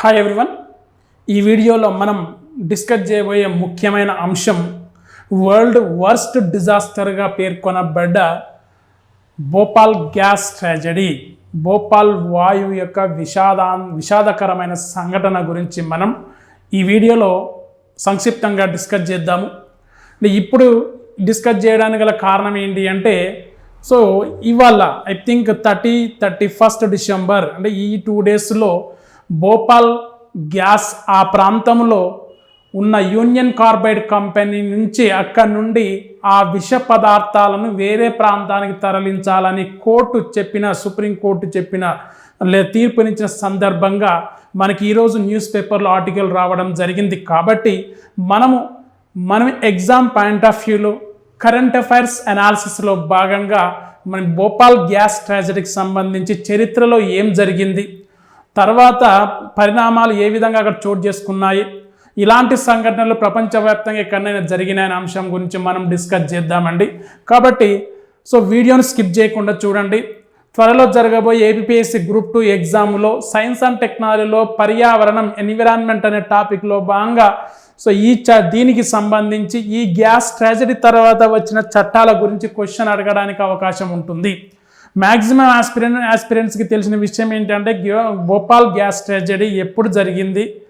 Hi everyone ఈ వీడియోలో మనం డిస్కస్ చేయబోయే ముఖ్యమైన అంశం వరల్డ్ వర్స్ట్ డిజాస్టర్గా పేర్కొనబడ్డ భోపాల్ గ్యాస్ ట్రాజడీ భోపాల్ వాయువు యొక్క విషాదా విషాదకరమైన సంఘటన గురించి మనం ఈ వీడియోలో సంక్షిప్తంగా డిస్కస్ చేద్దాము. ఇప్పుడు డిస్కస్ చేయడానికి గల కారణం ఏంటి అంటే సో ఇవాళ I think thirty thirty first December అంటే ఈ టూ డేస్లో భోపాల్ గ్యాస్ ఆ ప్రాంతంలో ఉన్న యూనియన్ కార్బైడ్ కంపెనీ నుంచి అక్కడి నుండి ఆ విష పదార్థాలను వేరే ప్రాంతానికి తరలించాలని కోర్టు చెప్పిన సుప్రీంకోర్టు చెప్పిన లే తీర్పునిచ్చిన సందర్భంగా మనకి ఈరోజు న్యూస్ పేపర్లో ఆర్టికల్ రావడం జరిగింది. కాబట్టి మనము మనం ఎగ్జామ్ పాయింట్ ఆఫ్ వ్యూలో కరెంట్ అఫైర్స్ అనాలిసిస్లో భాగంగా మన భోపాల్ గ్యాస్ ట్రాజడీకి సంబంధించి చరిత్రలో ఏం జరిగింది తర్వాత పరిణామాలు ఏ విధంగా అక్కడ చోటు చేసుకున్నాయి? ఇలాంటి సంఘటనలు ప్రపంచవ్యాప్తంగా ఎక్కడైనా జరిగిన అంశం గురించి మనం డిస్కస్ చేద్దామండి. కాబట్టి సో వీడియోని స్కిప్ చేయకుండా చూడండి. త్వరలో జరగబోయే ఏపీఎస్సి గ్రూప్ టూ ఎగ్జామ్లో సైన్స్ అండ్ టెక్నాలజీలో పర్యావరణం ఎన్విరాన్మెంట్ అనే టాపిక్లో భాగంగా సో ఈ చ దీనికి సంబంధించి ఈ గ్యాస్ ట్రాజడీ తర్వాత వచ్చిన చట్టాల గురించి క్వశ్చన్ అడగడానికి అవకాశం ఉంటుంది. మ్యాక్సిమం ఆస్పిరెన్ ఆస్పిరెంట్స్కి తెలిసిన విషయం ఏంటంటే భోపాల్ గ్యాస్ ట్రాజడీ ఎప్పుడు జరిగింది?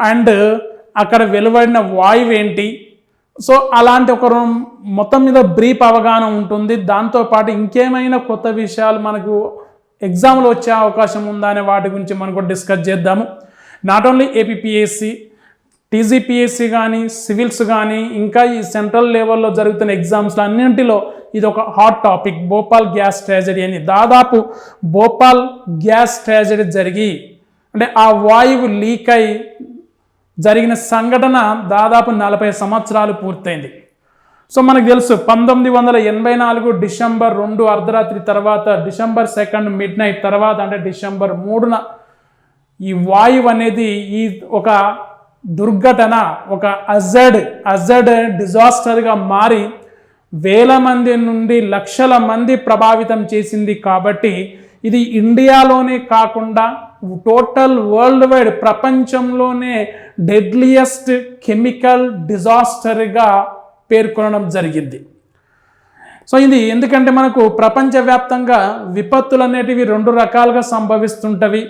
అండ్ అక్కడ వెలువడిన వాయువు ఏంటి? సో అలాంటి ఒక మొత్తం మీద బ్రీఫ్ అవగాహన ఉంటుంది. దాంతోపాటు ఇంకేమైనా కొత్త విషయాలు మనకు ఎగ్జామ్లో వచ్చే అవకాశం ఉందా అనే వాటి గురించి మనకు డిస్కస్ చేద్దాము. నాట్ ఓన్లీ ఏపీఎస్సి టీజీపీఎస్సీ కానీ సివిల్స్ కానీ ఇంకా ఈ సెంట్రల్ లెవెల్లో జరుగుతున్న ఎగ్జామ్స్లో అన్నింటిలో ఇది ఒక hot topic. Bhopal gas tragedy అని. దాదాపు భోపాల్ గ్యాస్ ట్రాజడీ జరిగి అంటే ఆ వాయువు లీక్ అయి జరిగిన సంఘటన దాదాపు నలభై సంవత్సరాలు పూర్తయింది. సో మనకు తెలుసు పంతొమ్మిది వందల ఎనభై నాలుగు డిసెంబర్ రెండు అర్ధరాత్రి తర్వాత డిసెంబర్ సెకండ్ మిడ్ నైట్ తర్వాత అంటే డిసెంబర్ మూడున ఈ వాయువు అనేది ఈ ఒక దుర్ఘటన ఒక అజడ్ అజడ్ డిజాస్టర్గా మారి వేల మంది నుండి లక్షల మంది ప్రభావితం చేసింది కాబట్టి ఇది ఇండియాలోనే కాకుండా టోటల్ వరల్డ్ వైడ్ ప్రపంచంలోనే డెడ్లియస్ట్ కెమికల్ డిజాస్టర్గా పేర్కొనడం జరిగింది. సో ఇది ఎందుకంటే మనకు ప్రపంచవ్యాప్తంగా విపత్తులు అనేటివి రెండు రకాలుగా సంభవిస్తుంటవి.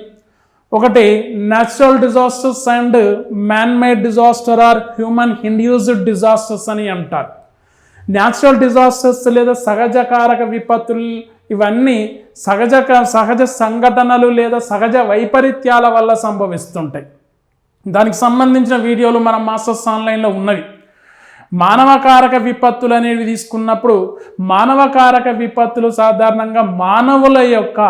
ఒకటి natural disasters and man made disaster are human induced disasters అని అంటారు. న్యాచురల్ డిజాస్టర్స్ లేదా సహజ కారక విపత్తులు ఇవన్నీ సహజ సహజ సంఘటనలు లేదా సహజ వైపరీత్యాల వల్ల సంభవిస్తుంటాయి. దానికి సంబంధించిన వీడియోలు మన మాస్టర్స్ ఆన్లైన్లో ఉన్నవి. మానవకారక విపత్తులు అనేవి తీసుకున్నప్పుడు మానవకారక విపత్తులు సాధారణంగా మానవుల యొక్క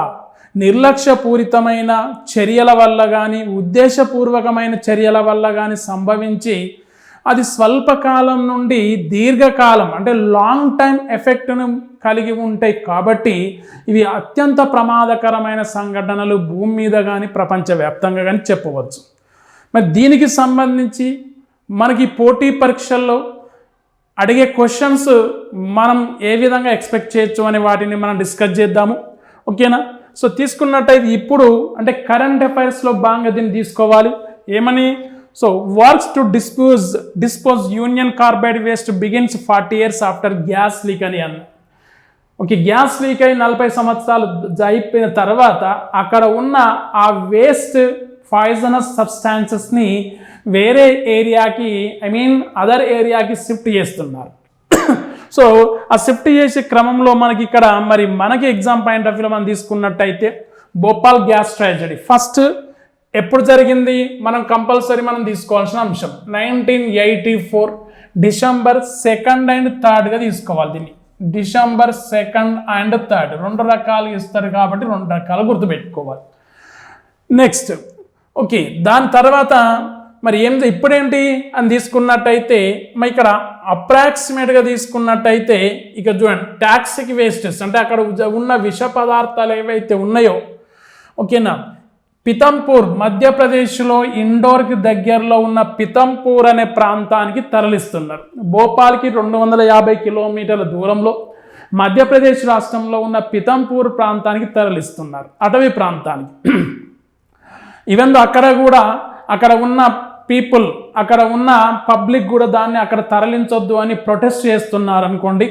నిర్లక్ష్యపూరితమైన చర్యల వల్ల కానీ ఉద్దేశపూర్వకమైన చర్యల వల్ల కానీ సంభవించి అది స్వల్పకాలం నుండి దీర్ఘకాలం అంటే లాంగ్ టైం ఎఫెక్ట్ను కలిగి ఉంటాయి కాబట్టి ఇవి అత్యంత ప్రమాదకరమైన సంఘటనలు భూమి మీద కానీ ప్రపంచవ్యాప్తంగా కానీ చెప్పవచ్చు. మరి దీనికి సంబంధించి మనకి పోటీ పరీక్షల్లో అడిగే క్వశ్చన్స్ మనం ఏ విధంగా ఎక్స్పెక్ట్ చేయొచ్చు అనే వాటిని మనం డిస్కస్ చేద్దాము. ఓకేనా? సో తీసుకున్నట్టయితే ఇప్పుడు అంటే కరెంట్ అఫైర్స్లో భాగంగా దీన్ని తీసుకోవాలి. ఏమని? So works to dispose dispose Union Carbide waste begins forty years after gas leak అని అన్న. ఓకే గ్యాస్ లీక్ అయి నలభై సంవత్సరాలు అయిపోయిన తర్వాత అక్కడ ఉన్న ఆ వేస్ట్ పాయిజనస్ సబ్స్టాన్సెస్ని వేరే ఏరియాకి ఐ మీన్ అదర్ ఏరియాకి షిఫ్ట్ చేస్తున్నారు. సో ఆ షిఫ్ట్ చేసే క్రమంలో మనకి ఇక్కడ మరి మనకి ఎగ్జామ్ పాయింట్ ఆఫ్ వ్యూలో మనం తీసుకున్నట్టయితే భోపాల్ గ్యాస్ ట్రాజడీ ఫస్ట్ ఎప్పుడు జరిగింది? మనం కంపల్సరీ మనం తీసుకోవాల్సిన అంశం. Nineteen eighty four December second and థర్డ్గా తీసుకోవాలి దీన్ని. డిసెంబర్ సెకండ్ అండ్ థర్డ్ రెండు రకాలు ఇస్తారు కాబట్టి రెండు రకాలు గుర్తుపెట్టుకోవాలి. నెక్స్ట్ ఓకే దాని తర్వాత మరి ఏం ఇప్పుడేంటి అని తీసుకున్నట్టయితే మరి ఇక్కడ అప్రాక్సిమేట్గా తీసుకున్నట్టయితే ఇక చూడండి ట్యాక్స్కి వేస్టెస్ అంటే అక్కడ ఉన్న విష పదార్థాలు ఏవైతే ఉన్నాయో ఓకేనా? పితంపూర్ మధ్యప్రదేశ్లో ఇండోర్కి దగ్గరలో ఉన్న పితంపూర్ అనే ప్రాంతానికి తరలిస్తున్నారు. భోపాల్కి రెండు వందల యాభై కిలోమీటర్ల దూరంలో మధ్యప్రదేశ్ రాష్ట్రంలో ఉన్న పితంపూర్ ప్రాంతానికి తరలిస్తున్నారు. అటవీ ప్రాంతానికి. ఈవెన్ అక్కడ కూడా అక్కడ ఉన్న పీపుల్ అక్కడ ఉన్న పబ్లిక్ కూడా దాన్ని అక్కడ తరలించొద్దు అని ప్రొటెస్ట్ చేస్తున్నారు అనుకోండి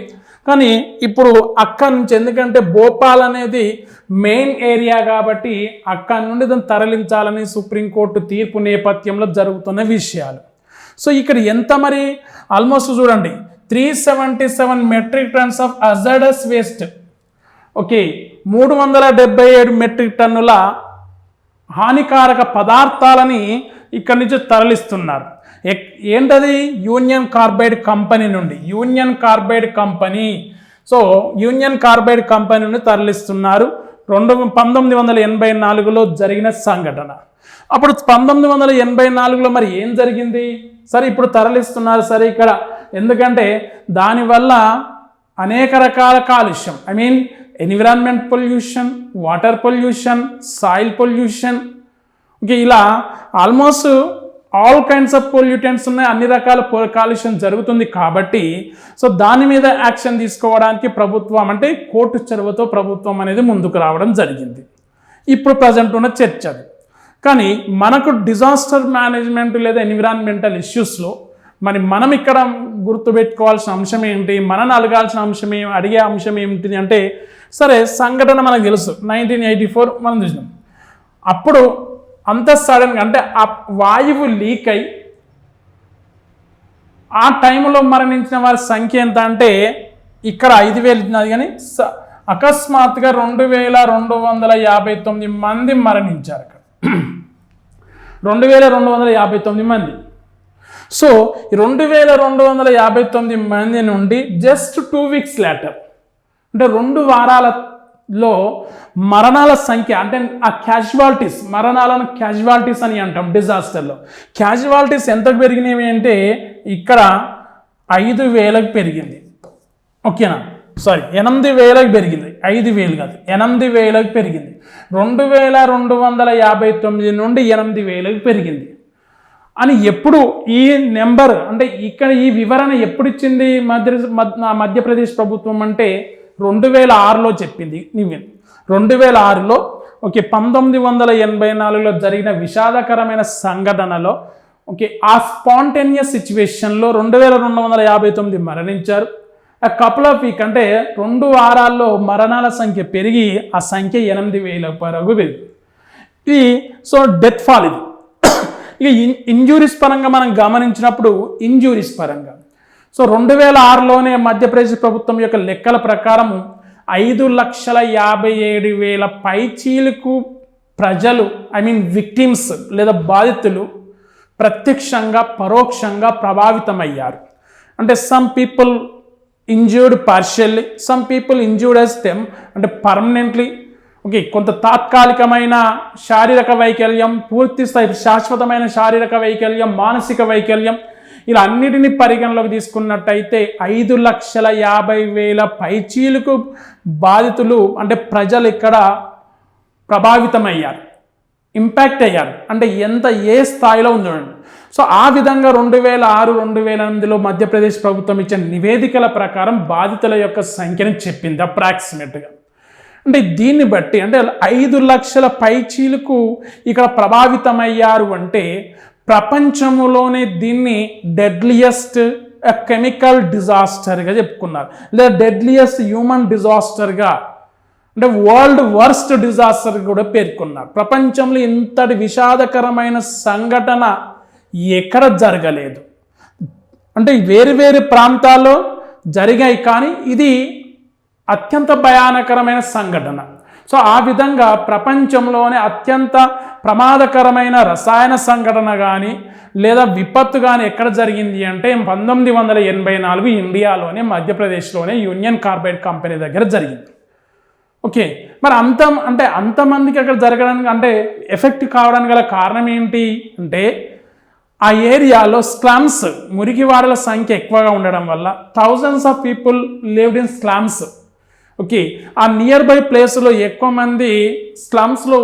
కానీ ఇప్పుడు అక్కడి నుంచి ఎందుకంటే భోపాల్ అనేది మెయిన్ ఏరియా కాబట్టి అక్కడి నుండి దాన్ని తరలించాలని సుప్రీంకోర్టు తీర్పు నేపథ్యంలో జరుగుతున్న విషయాలు. సో ఇక్కడ ఎంత మరి ఆల్మోస్ట్ చూడండి three seventy seven metric tons of hazardous waste okay మూడు వందల డెబ్బై ఏడు మెట్రిక్ టన్నుల హానికారక పదార్థాలని ఇక్కడి నుంచి తరలిస్తున్నారు. ఏంటది? యూనియన్ కార్బైడ్ కంపెనీ నుండి. Union Carbide company. So Union Carbide company నుండి తరలిస్తున్నారు. రెండు పంతొమ్మిది వందల ఎనభై నాలుగులో జరిగిన సంఘటన. అప్పుడు పంతొమ్మిది వందల ఎనభై నాలుగులో మరి ఏం జరిగింది? సరే ఇప్పుడు తరలిస్తున్నారు సరే ఇక్కడ. ఎందుకంటే దానివల్ల అనేక రకాల కాలుష్యం. I mean environment pollution water pollution soil pollution okay ఇలా almost all kinds of pollutants ఉన్నాయి. అన్ని రకాల కాలుష్యం జరుగుతుంది కాబట్టి సో దాని మీద యాక్షన్ తీసుకోవడానికి ప్రభుత్వం అంటే కోర్టు చొరవతో ప్రభుత్వం అనేది ముందుకు రావడం జరిగింది. ఇప్పుడు ప్రజెంట్ ఉన్న చర్చ అది. కానీ మనకు డిజాస్టర్ మేనేజ్మెంట్ లేదా ఎన్విరాన్మెంటల్ ఇష్యూస్లో మరి మనం ఇక్కడ గుర్తుపెట్టుకోవాల్సిన అంశం ఏంటి? మనం అడగాల్సిన అంశం ఏం? అడిగే అంశం ఏమిటి అంటే సరే సంఘటన మనకు తెలుసు. నైన్టీన్ ఎయిటీ ఫోర్ మనం చూసినాం. అప్పుడు అంత సడన్గా అంటే ఆ వాయువు లీక్ అయి ఆ టైంలో మరణించిన వారి సంఖ్య ఎంత అంటే ఇక్కడ ఐదు వేలు ఇచ్చినది కానీ స- అకస్మాత్తుగా రెండు వేల రెండు వందల యాభై తొమ్మిది మంది మరణించారు అక్కడ రెండు వేల రెండు వందల యాభై తొమ్మిది మంది సో ఈ రెండు వేల రెండు వందల యాభై తొమ్మిది మంది నుండి జస్ట్ టూ వీక్స్ లేటర్ అంటే రెండు వారాలలో మరణాల సంఖ్య అంటే ఆ క్యాజువాలిటీస్ మరణాలను క్యాజువాలిటీస్ అని అంటాం డిజాస్టర్లో క్యాజువాలిటీస్ ఎంత పెరిగినవి అంటే ఇక్కడ ఐదు వేలకు పెరిగింది. ఓకేనా సారీ ఎనిమిది వేలకు పెరిగింది. ఐదు వేలు కాదు ఎనిమిది వేలకు పెరిగింది. రెండు వేల రెండు వందల యాభై తొమ్మిది నుండి ఎనిమిది వేలకు పెరిగింది. అని ఎప్పుడు ఈ నెంబర్ అంటే ఇక్కడ ఈ వివరణ ఎప్పుడు ఇచ్చింది మధ్య మధ్యప్రదేశ్ ప్రభుత్వం అంటే రెండు వేల ఆరులో చెప్పింది నివిన్ రెండు వేల ఆరులో ఓకే పంతొమ్మిది వందల ఎనభై నాలుగులో జరిగిన విషాదకరమైన సంఘటనలో ఓకే ఆ స్పాంటేనియస్ సిచ్యువేషన్లో రెండు వేల రెండు వందల యాభై తొమ్మిది మరణించారు. ఆ కపుల్ ఆఫ్ వీక్ అంటే రెండు వారాల్లో మరణాల సంఖ్య పెరిగి ఆ సంఖ్య ఎనిమిది వేల వరకు పెరిగింది. ఇది సో డెత్ ఫాల్ ఇది. ఇక ఇన్ ఇంజూరీస్ పరంగా మనం గమనించినప్పుడు ఇంజూరీస్ పరంగా. సో రెండు వేల ఆరులోనే మధ్యప్రదేశ్ ప్రభుత్వం యొక్క లెక్కల ప్రకారం ఐదు లక్షల యాభై ఏడు వేల పైచీలకు ప్రజలు ఐ మీన్ విక్టిమ్స్ లేదా బాధితులు ప్రత్యక్షంగా పరోక్షంగా ప్రభావితమయ్యారు. అంటే some people injured partially some people injured as them. అంటే పర్మనెంట్లీ ఓకే కొంత తాత్కాలికమైన శారీరక వైకల్యం పూర్తి స్థాయి శాశ్వతమైన శారీరక వైకల్యం మానసిక వైకల్యం ఇలా అన్నిటిని పరిగణలోకి తీసుకున్నట్టయితే ఐదు లక్షల యాభై వేల పైచీలకు బాధితులు అంటే ప్రజలు ఇక్కడ ప్రభావితమయ్యారు ఇంపాక్ట్ అయ్యారు. అంటే ఎంత ఏ స్థాయిలో ఉంది చూడండి. సో ఆ విధంగా రెండు వేల ఆరు రెండు వేల ఎనిమిదిలో మధ్యప్రదేశ్ ప్రభుత్వం ఇచ్చిన నివేదికల ప్రకారం బాధితుల యొక్క సంఖ్యను చెప్పింది అప్రాక్సిమేట్గా అంటే దీన్ని బట్టి అంటే ఐదు లక్షల పైచీలకు ఇక్కడ ప్రభావితమయ్యారు అంటే ప్రపంచంలోనే దీన్ని డెడ్లియస్ట్ కెమికల్ డిజాస్టర్గా చెప్పుకున్నారు. లేదా డెడ్లియస్ట్ హ్యూమన్ డిజాస్టర్గా అంటే వరల్డ్ వర్స్ట్ డిజాస్టర్ కూడా పేర్కొన్నారు. ప్రపంచంలో ఇంతటి విషాదకరమైన సంఘటన ఎక్కడ జరగలేదు. అంటే వేరు వేరు ప్రాంతాల్లో జరిగాయి కానీ ఇది అత్యంత భయానకరమైన సంఘటన. సో ఆ విధంగా ప్రపంచంలోనే అత్యంత ప్రమాదకరమైన రసాయన సంఘటన కానీ లేదా విపత్తు కానీ ఎక్కడ జరిగింది అంటే పంతొమ్మిది వందల ఎనభై నాలుగు ఇండియాలోనే మధ్యప్రదేశ్లోనే యూనియన్ కార్బైడ్ కంపెనీ దగ్గర జరిగింది. ఓకే. మరి అంత అంటే అంతమందికి అక్కడ జరగడానికి అంటే ఎఫెక్ట్ కావడానికి గల కారణం ఏంటి అంటే ఆ ఏరియాలో స్లామ్స్ మురికివాడల సంఖ్య ఎక్కువగా ఉండడం వల్ల thousands of people lived in slums. Okay ఆ నియర్ బై ప్లేస్లో ఎక్కువ మంది స్లమ్స్లో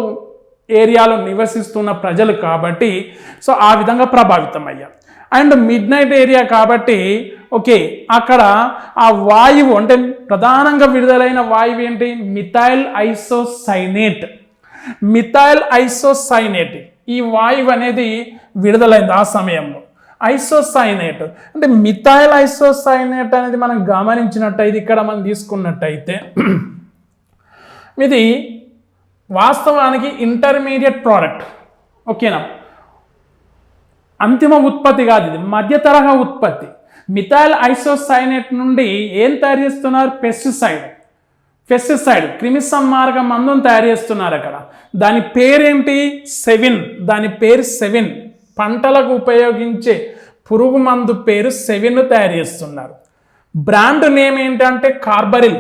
ఏరియాలో నివసిస్తున్న ప్రజలు కాబట్టి సో ఆ విధంగా ప్రభావితం అయ్యారు అండ్ మిడ్ నైట్ ఏరియా కాబట్టి ఓకే అక్కడ ఆ వాయువు అంటే ప్రధానంగా విడుదలైన వాయువు ఏంటి? మిథైల్ ఐసోసైనేట్ మిథైల్ ఐసోసైనేట్ ఈ వాయువు అనేది విడుదలైంది ఆ సమయంలో. ఐసోసైనేట్. అంటే మిథైల్ ఐసోసైనేట్ అనేది మనం గమనించినట్టయితే ఇక్కడ మనం తీసుకున్నట్టయితే ఇది వాస్తవానికి ఇంటర్మీడియట్ ప్రోడక్ట్. ఓకేనా? అంతిమ ఉత్పత్తి కాదు ఇది మధ్య తరహా ఉత్పత్తి. మిథైల్ ఐసోసైనేట్ నుండి ఏం తయారు చేస్తున్నారు? పెస్టిసైడ్. పెస్టిసైడ్ క్రిమి సంహారక మందును తయారు చేస్తున్నారు అక్కడ. దాని పేరేంటి సెవిన్. దాని పేరు సెవిన్. పంటలకు ఉపయోగించే పురుగు మందు పేరు సెవిన్ తయారు చేస్తున్నారు. బ్రాండ్ నేమ్ ఏంటంటే కార్బరిల్.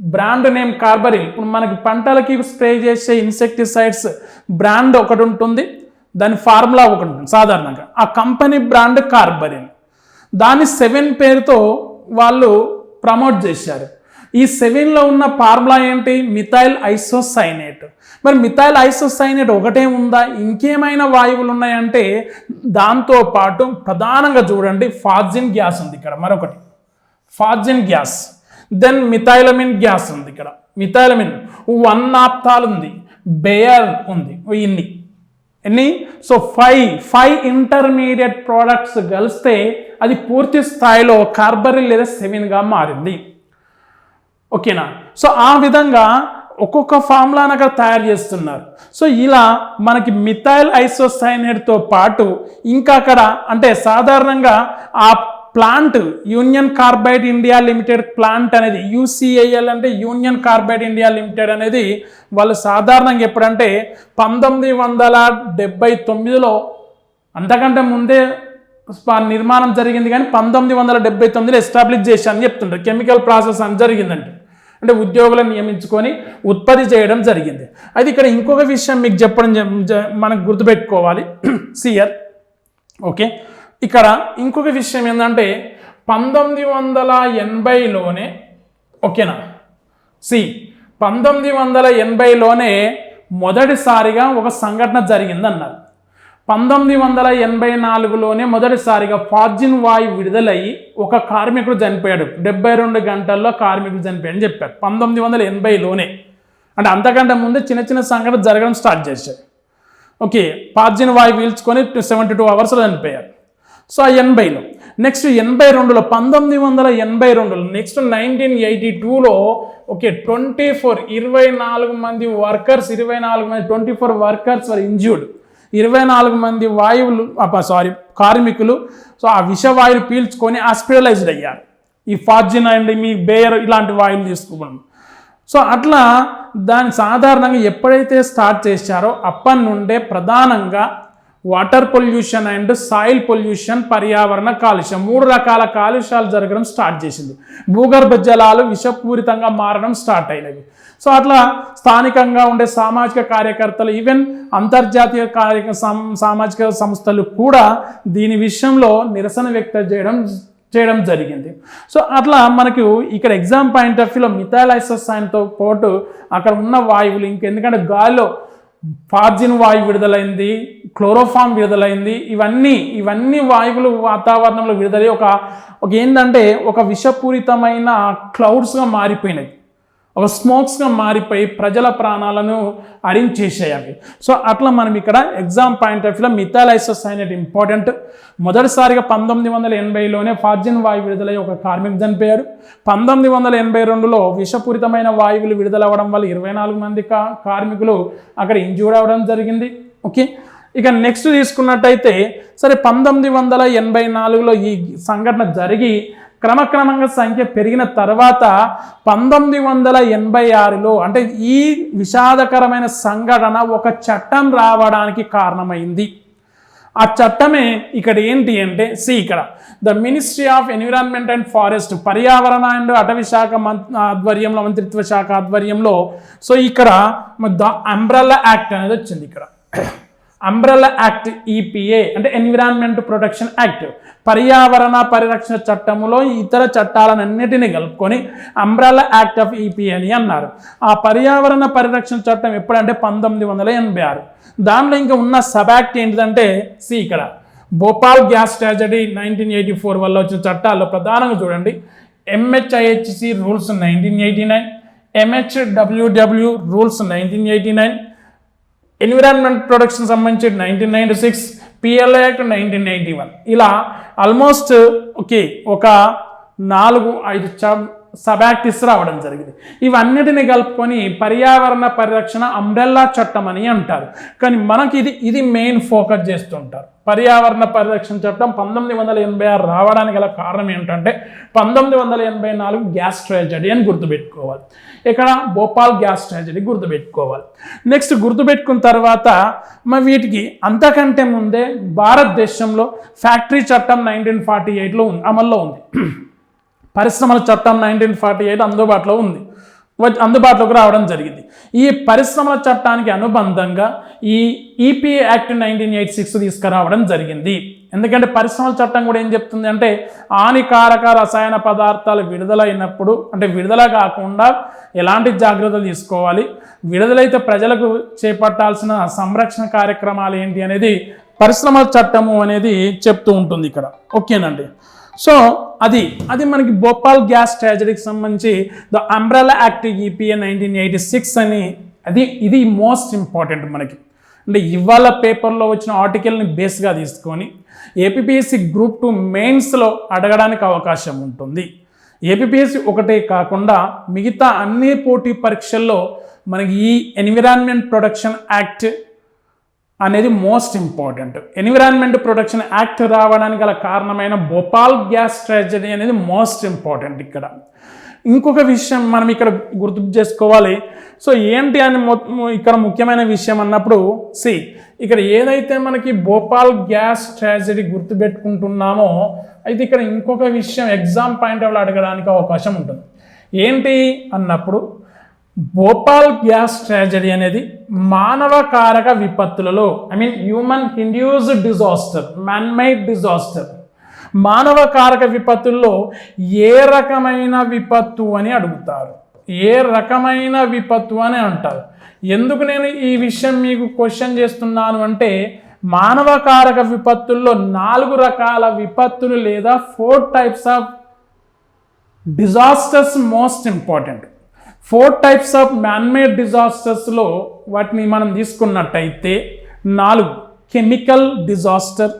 Brand name carbaryl. ఇప్పుడు మనకి పంటలకి స్ప్రే చేసే ఇన్సెక్టిసైడ్స్ బ్రాండ్ ఒకటి ఉంటుంది దాని ఫార్ములా ఒకటి ఉంటుంది సాధారణంగా. ఆ కంపెనీ బ్రాండ్ కార్బరిల్. దాని సెవెన్ పేరుతో వాళ్ళు ప్రమోట్ చేశారు. ఈ సెవెన్లో ఉన్న ఫార్ములా ఏంటి? Methyl isocyanate. మరి మిథైల్ ఐసోసైనేట్ ఒకటే ఉందా? ఇంకేమైనా వాయువులు ఉన్నాయంటే దాంతో పాటు ప్రధానంగా చూడండి ఫాజిన్ గ్యాస్ ఉంది ఇక్కడ. మరొకటి phosgene gas. Then methylamine gas ఉంది ఇక్కడ. మిథైలమిన్ వన్ ఆప్తాల్ ఉంది. బేయర్ ఉంది. ఇన్ని. ఎన్ని? So five five intermediate products కలిస్తే అది పూర్తి స్థాయిలో కార్బరిల్ లేదా సెవెన్గా మారింది. ఓకేనా? సో ఆ విధంగా ఒక్కొక్క ఫార్ములాను అక్కడ తయారు చేస్తున్నారు. సో ఇలా మనకి మిథైల్ ఐసోసైనేట్తో పాటు ఇంకా అక్కడ అంటే సాధారణంగా ఆ plant Union Carbide India Limited plant అనేది యూసీఐఎల్ అంటే యూనియన్ కార్బైడ్ ఇండియా లిమిటెడ్ అనేది వాళ్ళు సాధారణంగా ఎప్పుడంటే పంతొమ్మిది వందల డెబ్బై తొమ్మిదిలో అంతకంటే ముందే నిర్మాణం జరిగింది కానీ పంతొమ్మిది వందల డెబ్బై తొమ్మిదిలో ఎస్టాబ్లిష్ చేశారని చెప్తుంటారు కెమికల్ ప్రాసెస్ అని జరిగిందంటే. అంటే ఉద్యోగులను నియమించుకొని ఉత్పత్తి చేయడం జరిగింది. అయితే ఇక్కడ ఇంకొక విషయం మీకు చెప్పడం జ- మనకు గుర్తుపెట్టుకోవాలి. సిఆర్ ఓకే ఇక్కడ ఇంకొక విషయం ఏంటంటే పంతొమ్మిది వందల ఎనభైలోనే ఓకేనా సి పంతొమ్మిది వందల ఎనభైలోనే మొదటిసారిగా ఒక సంఘటన జరిగిందన్నారు. పంతొమ్మిది వందల ఎనభై నాలుగులోనే మొదటిసారిగా ఫార్జిన్ వాయు విడుదలయ్యి ఒక కార్మికుడు చనిపోయాడు. డెబ్బై రెండు గంటల్లో కార్మికుడు చనిపోయాడు అని చెప్పారు. పంతొమ్మిది వందల ఎనభైలోనే. అంటే అంతకంటే ముందే చిన్న చిన్న సంఘటన జరగడం స్టార్ట్ చేశారు. ఓకే పార్జిన్ వాయు పీల్చుకొని సెవెంటీ టూ అవర్స్లో చనిపోయారు. సో ఆ ఎనభైలో. నెక్స్ట్ ఎనభై రెండులో పంతొమ్మిది వందల ఎనభై రెండులో నెక్స్ట్ నైన్టీన్ ఎయిటీ టూలో ఓకే ట్వంటీ ఫోర్ ఇరవై నాలుగు మంది వర్కర్స్ ఇరవై నాలుగు మంది twenty four workers are injured. ఇరవై నాలుగు మంది వాయువులు సారీ కార్మికులు సో ఆ విషవాయువులు పీల్చుకొని హాస్పిటలైజ్డ్ అయ్యారు. ఈ ఫార్జిన్ అండ్ మీ బేయర్ ఇలాంటి వాయువులు తీసుకోవడం సో అట్లా దాన్ని సాధారణంగా ఎప్పుడైతే స్టార్ట్ చేశారో అప్పటి నుండే ప్రధానంగా water pollution and soil pollution పర్యావరణ కాలుష్యం. మూడు రకాల కాలుష్యాలు జరగడం స్టార్ట్ చేసింది. భూగర్భ జలాలు విషపూరితంగా మారడం స్టార్ట్ అయినవి. సో అట్లా స్థానికంగా ఉండే సామాజిక కార్యకర్తలు ఈవెన్ అంతర్జాతీయ కార్య సామాజిక సంస్థలు కూడా దీని విషయంలో నిరసన వ్యక్తం చేయడం చేయడం జరిగింది. సో అట్లా మనకు ఇక్కడ ఎగ్జామ్ పాయింట్ ఆఫ్ వ్యూలో మిథైలైసోసైన్తో పాటు అక్కడ ఉన్న వాయువులు ఇంకెందుకంటే గాలిలో ఫార్జిన్ వాయువు విడుదలైంది. క్లోరోఫామ్ విడుదలైంది. ఇవన్నీ ఇవన్నీ వాయువులు వాతావరణంలో విడుదలై ఒక ఒక ఏంటంటే ఒక విషపూరితమైన క్లౌడ్స్గా మారిపోయినాయి. ఒక స్మోక్స్గా మారిపోయి ప్రజల ప్రాణాలను అరించేసాయి అవి సో అట్లా మనం ఇక్కడ ఎగ్జామ్ పాయింట్ ఆఫ్ వ్యూలో మిథాలైసోస్ అనేది ఇంపార్టెంట్ మొదటిసారిగా పంతొమ్మిది వందల ఎనభైలోనే ఫార్జిన్ వాయువు విడుదలై ఒక కార్మికుడు చనిపోయాడు. పంతొమ్మిది వందల ఎనభై రెండులో విషపూరితమైన వాయువులు విడుదలవ్వడం వల్ల ఇరవై నాలుగు మంది కా కార్మికులు అక్కడ ఇంజూర్ అవ్వడం జరిగింది. ఓకే? ఇక నెక్స్ట్ తీసుకున్నట్టయితే సరే పంతొమ్మిది వందల ఎనభై నాలుగులో ఈ సంఘటన జరిగి క్రమక్రమంగా సంఖ్య పెరిగిన తర్వాత పంతొమ్మిది వందల ఎనభై ఆరులో అంటే ఈ విషాదకరమైన సంఘటన ఒక చట్టం రావడానికి కారణమైంది. ఆ చట్టమే ఇక్కడ ఏంటి అంటే సి ఇక్కడ the Ministry of Environment and Forest పర్యావరణ అండ్ అటవీ శాఖ మం ఆధ్వర్యంలో మంత్రిత్వ శాఖ ఆధ్వర్యంలో సో ఇక్కడ ద అంబ్రల్లా యాక్ట్ అనేది వచ్చింది ఇక్కడ. అంబ్రెల్లా యాక్ట్ ఈపీఏ అంటే ఎన్విరాన్మెంట్ ప్రొటెక్షన్ యాక్ట్ పర్యావరణ పరిరక్షణ చట్టములో ఇతర చట్టాలన్నిటిని కలుపుకొని అంబ్రెల్లా యాక్ట్ ఆఫ్ ఈపీఏ అని అన్నారు. ఆ పర్యావరణ పరిరక్షణ చట్టం ఎప్పుడంటే పంతొమ్మిది వందల ఎనభై ఆరు. దానిలో ఇంకా ఉన్న సబ్ యాక్ట్ ఏంటిదంటే సి ఇక్కడ. Bhopal gas tragedy nineteen eighty four వల్ల వచ్చిన చట్టాల్లో ప్రధానంగా చూడండి. MHIHC rules nineteen eighty nine MHWW rules nineteen eighty nine environment production సంబంధించి nineteen ninety six PLI act nineteen ninety one ఇలా ఆల్మోస్ట్ ఓకే ఒక నాలుగు ఐదు చాప్ సబాక్టిస్ రావడం జరిగింది. ఇవన్నిటిని కలుపుకొని పర్యావరణ పరిరక్షణ అంబ్రెల్లా చట్టం అని అంటారు. కానీ మనకి ఇది ఇది మెయిన్ ఫోకస్ చేస్తుంటారు. పర్యావరణ పరిరక్షణ చట్టం పంతొమ్మిది వందల ఎనభై ఆరు రావడానికి గల కారణం ఏంటంటే పంతొమ్మిది వందల ఎనభై నాలుగు గ్యాస్ ట్రాజడీ అని గుర్తుపెట్టుకోవాలి. ఇక్కడ భోపాల్ గ్యాస్ ట్రాజడీ గుర్తుపెట్టుకోవాలి. నెక్స్ట్ గుర్తుపెట్టుకున్న తర్వాత మరి వీటికి అంతకంటే ముందే భారతదేశంలో ఫ్యాక్టరీ చట్టం నైన్టీన్ ఫార్టీ ఎయిట్లో ఉంది అమల్లో ఉంది. పరిశ్రమల చట్టం నైన్టీన్ ఫార్టీ ఎయిట్ అందుబాటులో ఉంది. వచ్చి- అందుబాటులోకి రావడం జరిగింది. ఈ పరిశ్రమల చట్టానికి అనుబంధంగా ఈ EP act nineteen eight six తీసుకురావడం జరిగింది. ఎందుకంటే పరిశ్రమల చట్టం కూడా ఏం చెప్తుంది అంటే హానికారక రసాయన పదార్థాలు విడుదలైనప్పుడు అంటే విడుదల కాకుండా ఎలాంటి జాగ్రత్తలు తీసుకోవాలి విడుదలైతే ప్రజలకు చేపట్టాల్సిన సంరక్షణ కార్యక్రమాలు ఏంటి అనేది పరిశ్రమల చట్టము అనేది చెప్తూ ఉంటుంది ఇక్కడ. ఓకేనండి. సో అది అది మనకి భోపాల్ గ్యాస్ ట్రాజడీకి సంబంధించి the umbrella act EPA nineteen eighty six అని అది ఇది మోస్ట్ ఇంపార్టెంట్ మనకి. అంటే ఇవాళ పేపర్లో వచ్చిన ఆర్టికల్ని బేస్గా తీసుకొని ఏపీఎస్సి గ్రూప్ టూ మెయిన్స్లో అడగడానికి అవకాశం ఉంటుంది. ఏపీఎస్సి ఒకటే కాకుండా మిగతా అన్ని పోటీ పరీక్షల్లో మనకి ఈ ఎన్విరాన్మెంట్ ప్రొడక్షన్ యాక్ట్ అనేది most important environment protection act రావడానికి గల కారణమైన భోపాల్ గ్యాస్ ట్రాజడీ అనేది మోస్ట్ ఇంపార్టెంట్ ఇక్కడ. ఇంకొక విషయం మనం ఇక్కడ గుర్తు చేసుకోవాలి. సో ఏంటి అని ఇక్కడ ముఖ్యమైన విషయం అన్నప్పుడు సి ఇక్కడ ఏదైతే మనకి భోపాల్ గ్యాస్ ట్రాజడీ గుర్తుపెట్టుకుంటున్నామో అయితే ఇక్కడ ఇంకొక విషయం ఎగ్జామ్ పాయింట్ ఆఫ్ అడగడానికి అవకాశం ఉంటుంది. ఏంటి అన్నప్పుడు భోపాల్ గ్యాస్ ట్రాజడీ అనేది మానవ కారక విపత్తులలో I mean human induced disaster manmade disaster మానవ కారక విపత్తుల్లో ఏ రకమైన విపత్తు అని అడుగుతారు? ఏ రకమైన విపత్తు అని అంటారు? ఎందుకు నేను ఈ విషయం మీకు క్వశ్చన్ చేస్తున్నాను అంటే మానవ కారక విపత్తుల్లో నాలుగు రకాల విపత్తులు లేదా four types of disasters most important four types of manmade డిజాస్టర్స్లో వాటిని మనం తీసుకున్నట్టయితే నాలుగు chemical disaster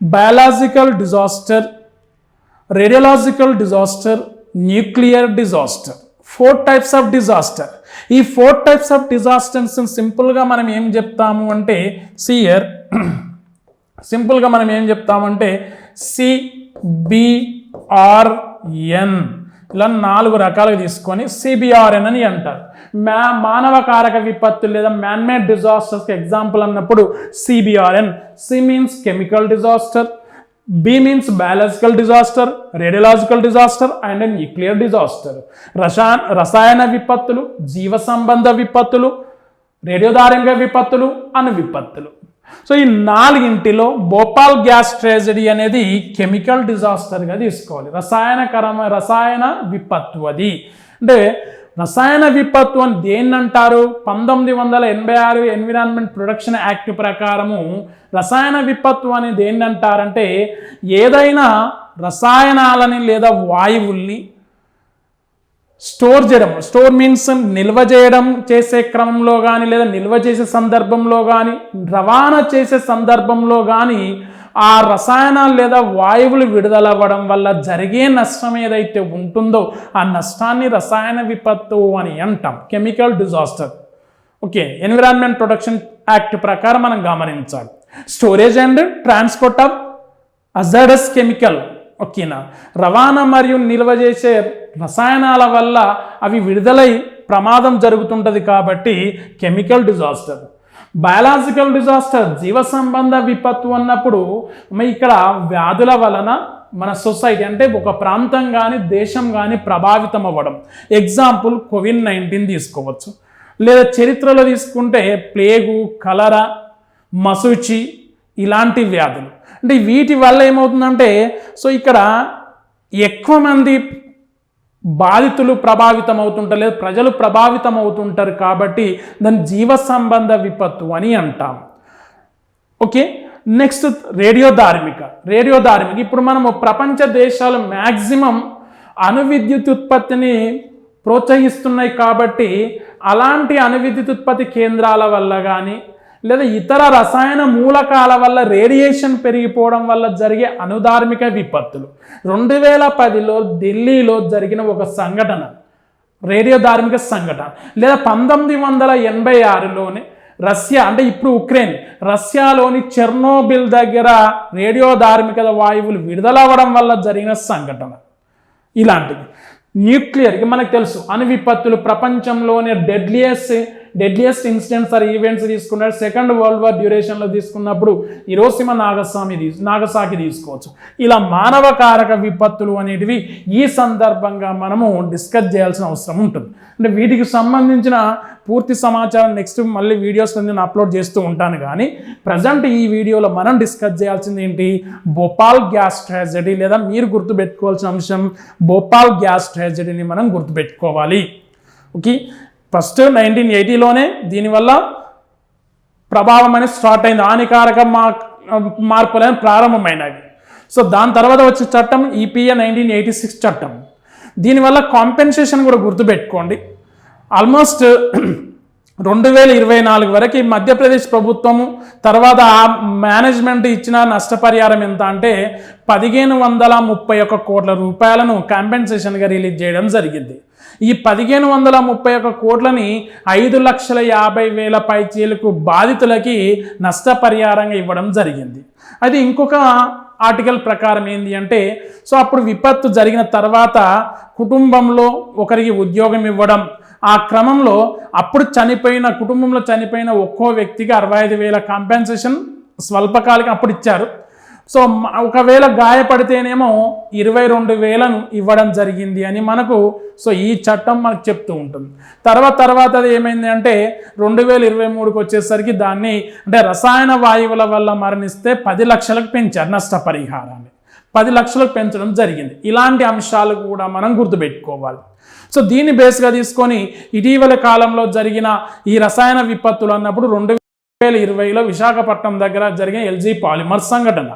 biological disaster radiological disaster nuclear disaster four types of disaster ఈ ఫోర్ టైప్స్ ఆఫ్ డిజాస్టర్స్ సింపుల్గా మనం ఏం చెప్తాము అంటే సియర్ సింపుల్గా మనం ఏం చెప్తామంటే సిబిఆర్ఎన్ ఇలా నాలుగు రకాలుగా తీసుకొని సిబిఆర్ఎన్ అని అంటారు. మా మానవ కారక విపత్తులు లేదా మ్యాన్మేడ్ డిజాస్టర్స్కి ఎగ్జాంపుల్ అన్నప్పుడు CBRN C means chemical disaster B means biological disaster radiological disaster and nuclear disaster రసా రసాయన విపత్తులు జీవ సంబంధ విపత్తులు రేడియోధారింగ విపత్తులు అను విపత్తులు. సో ఈ నాలుగింటిలో భోపాల్ గ్యాస్ ట్రాజడీ అనేది కెమికల్ డిజాస్టర్గా తీసుకోవాలి. రసాయనకరమ రసాయన విపత్తు అది అంటే రసాయన విపత్తు అని దేన్ని అంటారు? పంతొమ్మిది వందల ఎనభై ఆరు ఎన్విరాన్మెంట్ ప్రొడక్షన్ యాక్ట్ ప్రకారము రసాయన విపత్తు అని దేన్ని అంటారంటే ఏదైనా రసాయనాలని లేదా వాయువుల్ని స్టోర్ చేయడం. స్టోర్ మీన్స్ నిల్వ చేయడం చేసే క్రమంలో కానీ లేదా నిల్వ చేసే సందర్భంలో కానీ రవాణా చేసే సందర్భంలో కానీ ఆ రసాయనాలు లేదా వాయువులు విడుదలవ్వడం వల్ల జరిగే నష్టం ఏదైతే ఉంటుందో ఆ నష్టాన్ని రసాయన విపత్తు అని అంటాం. Chemical disaster okay environment protection act ప్రకారం మనం గమనించాలి. Storage and transport of hazardous chemical ఓకేనా రవాణా మరియు నిల్వ చేసే రసాయనాల వల్ల అవి విడుదలై ప్రమాదం జరుగుతుంటుంది కాబట్టి కెమికల్ డిజాస్టర్. బయాలజికల్ డిజాస్టర్ జీవ సంబంధ విపత్తు అన్నప్పుడు ఇక్కడ వ్యాధుల వలన మన సొసైటీ అంటే ఒక ప్రాంతం కానీ దేశం కానీ ప్రభావితం అవ్వడం. ఎగ్జాంపుల్ కోవిడ్ నైన్టీన్ తీసుకోవచ్చు. లేదా చరిత్రలో తీసుకుంటే ప్లేగు కలరా మసూచి ఇలాంటి వ్యాధులు. అంటే వీటి వల్ల ఏమవుతుందంటే సో ఇక్కడ ఎక్కువ మంది బాధితులు ప్రభావితం అవుతుంటారు లేదా ప్రజలు ప్రభావితం అవుతుంటారు కాబట్టి దాన్ని జీవ సంబంధ విపత్తు అని అంటాం. ఓకే నెక్స్ట్ రేడియో ధార్మిక. రేడియో ధార్మిక ఇప్పుడు మనము ప్రపంచ దేశాలు మ్యాక్సిమం అణు విద్యుత్ ఉత్పత్తిని ప్రోత్సహిస్తున్నాయి కాబట్టి అలాంటి అణు విద్యుత్ ఉత్పత్తి కేంద్రాల వల్ల కానీ లేదా ఇతర రసాయన మూలకాల వల్ల రేడియేషన్ పెరిగిపోవడం వల్ల జరిగే అనుధార్మిక విపత్తులు. రెండు వేల పదిలో ఢిల్లీలో జరిగిన ఒక సంఘటన రేడియో ధార్మిక సంఘటన. లేదా పంతొమ్మిది వందల ఎనభై ఆరులోనే రష్యా అంటే ఇప్పుడు ఉక్రెయిన్ రష్యాలోని చెర్నోబిల్ దగ్గర రేడియో ధార్మిక వాయువులు విడుదలవ్వడం వల్ల జరిగిన సంఘటన. ఇలాంటివి న్యూక్లియర్ మనకు తెలుసు అణు విపత్తులు ప్రపంచంలోనే డెడ్లియస్ డెడ్లియస్ట్ ఇన్సిడెంట్స్ ఆర్ ఈవెంట్స్ తీసుకున్నాడు. సెకండ్ వరల్డ్ వార్ డ్యూరేషన్లో తీసుకున్నప్పుడు ఇరోసిమ నాగస్వామి తీసు నాగసాకి తీసుకోవచ్చు. ఇలా మానవ కారక విపత్తులు అనేటివి ఈ సందర్భంగా మనము డిస్కస్ చేయాల్సిన అవసరం ఉంటుంది. అంటే వీటికి సంబంధించిన పూర్తి సమాచారం నెక్స్ట్ మళ్ళీ వీడియోస్ నేను అప్లోడ్ చేస్తూ ఉంటాను కానీ ప్రజెంట్ ఈ వీడియోలో మనం డిస్కస్ చేయాల్సింది ఏంటి? భోపాల్ గ్యాస్ ట్రాజడీ లేదా మీరు గుర్తుపెట్టుకోవాల్సిన అంశం భోపాల్ గ్యాస్ ట్రాజడీని మనం గుర్తుపెట్టుకోవాలి. ఓకే ఫస్ట్ నైన్టీన్ ఎయిటీలోనే దీనివల్ల ప్రభావం అనేది స్టార్ట్ అయింది. హానికారక మా మార్పులు అనేవి ప్రారంభమైనవి. సో దాని తర్వాత వచ్చే చట్టం ఈపీఏ నైన్టీన్ ఎయిటీ సిక్స్ చట్టం. దీనివల్ల కాంపెన్సేషన్ కూడా గుర్తుపెట్టుకోండి. ఆల్మోస్ట్ రెండు వేల ఇరవై నాలుగు వరకు మధ్యప్రదేశ్ ప్రభుత్వము తర్వాత ఆ మేనేజ్మెంట్ ఇచ్చిన నష్టపరిహారం ఎంత అంటే పదిహేను వందల ముప్పై ఒక్క కోట్ల రూపాయలను కాంపెన్సేషన్గా రిలీజ్ చేయడం జరిగింది. ఈ పదిహేను వందల ముప్పై ఒక్క కోట్లని ఐదు లక్షల యాభై వేల పైచీలకు బాధితులకి నష్టపరిహారంగా ఇవ్వడం జరిగింది. అది ఇంకొక ఆర్టికల్ ప్రకారం ఏంటి అంటే సో అప్పుడు విపత్తు జరిగిన తర్వాత కుటుంబంలో ఒకరికి ఉద్యోగం ఇవ్వడం ఆ క్రమంలో అప్పుడు చనిపోయిన కుటుంబంలో చనిపోయిన ఒక్కో వ్యక్తికి అరవై ఐదు వేల కాంపెన్సేషన్ స్వల్పకాలిక అప్పుడు ఇచ్చారు. సో ఒకవేళ గాయపడితేనేమో ఇరవై రెండు వేలను ఇవ్వడం జరిగింది అని మనకు సో ఈ చట్టం మనకు చెప్తూ ఉంటుంది. తర్వాత తర్వాత అది ఏమైంది అంటే రెండు వేల ఇరవై మూడుకి వచ్చేసరికి దాన్ని అంటే రసాయన వాయువుల వల్ల మరణిస్తే పది లక్షలకు పెంచారు నష్టపరిహారాన్ని. పది లక్షలకు పెంచడం జరిగింది. ఇలాంటి అంశాలు కూడా మనం గుర్తుపెట్టుకోవాలి. సో దీన్ని బేస్గా తీసుకొని ఇటీవల కాలంలో జరిగిన ఈ రసాయన విపత్తులు అన్నప్పుడు రెండు వేల ఇరవైలో విశాఖపట్నం దగ్గర జరిగిన ఎల్జీ పాలిమర్ సంఘటన.